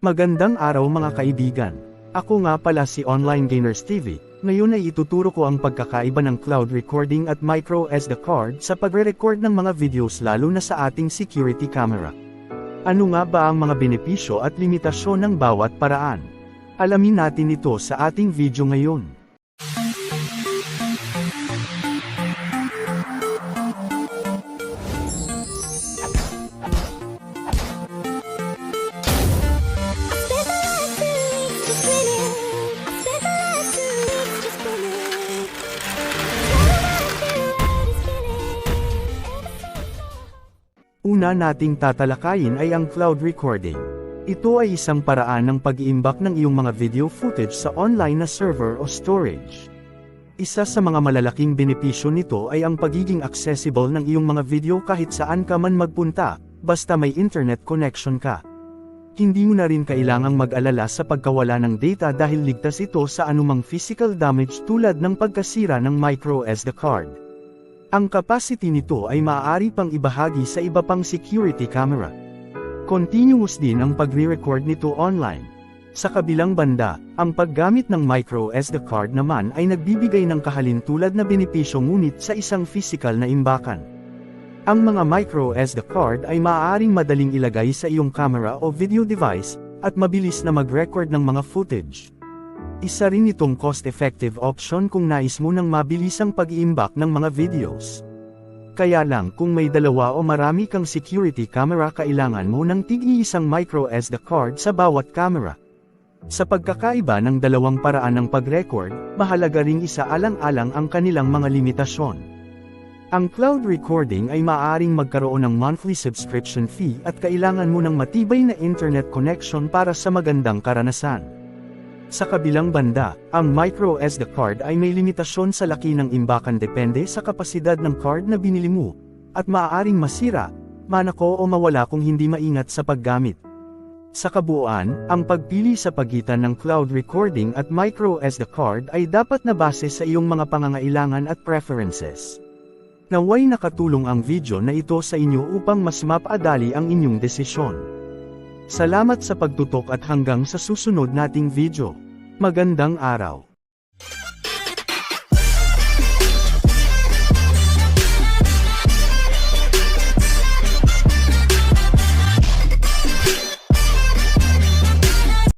Magandang araw mga kaibigan. Ako nga pala si Online Gainers TV. Ngayon ay ituturo ko ang pagkakaiba ng cloud recording at micro SD card sa pagre-record ng mga videos lalo na sa ating security camera. Ano nga ba ang mga benepisyo at limitasyon ng bawat paraan? Alamin natin ito sa ating video ngayon. Una nating tatalakayin ay ang cloud recording. Ito ay isang paraan ng pag-iimbak ng iyong mga video footage sa online na server o storage. Isa sa mga malalaking benepisyo nito ay ang pagiging accessible ng iyong mga video kahit saan ka man magpunta, basta may internet connection ka. Hindi mo na rin kailangang mag-alala sa pagkawala ng data dahil ligtas ito sa anumang physical damage tulad ng pagkasira ng micro SD card. Ang capacity nito ay maaari pang ibahagi sa iba pang security camera. Continuous din ang pagre-record nito online. Sa kabilang banda, ang paggamit ng micro SD card naman ay nagbibigay ng kahalintulad na benepisyo ngunit sa isang physical na imbakan. Ang mga micro SD card ay maaaring madaling ilagay sa iyong camera o video device, at mabilis na mag-record ng mga footage. Isa rin itong cost-effective option kung nais mo ng mabilisang pag-iimbak ng mga videos. Kaya lang kung may dalawa o marami kang security camera kailangan mo ng tig-iisang micro SD card sa bawat camera. Sa pagkakaiba ng dalawang paraan ng pag-record, mahalaga ring isaalang-alang ang kanilang mga limitasyon. Ang cloud recording ay maaaring magkaroon ng monthly subscription fee at kailangan mo ng matibay na internet connection para sa magandang karanasan. Sa kabilang banda, ang micro SD card ay may limitasyon sa laki ng imbakan depende sa kapasidad ng card na binili mo, at maaaring masira, manako o mawala kung hindi maingat sa paggamit. Sa kabuuan, ang pagpili sa pagitan ng cloud recording at micro SD card ay dapat na base sa iyong mga pangangailangan at preferences. Naway nakatulong ang video na ito sa inyo upang mas mapadali ang inyong desisyon. Salamat sa pagtutok at hanggang sa susunod nating video. Magandang araw.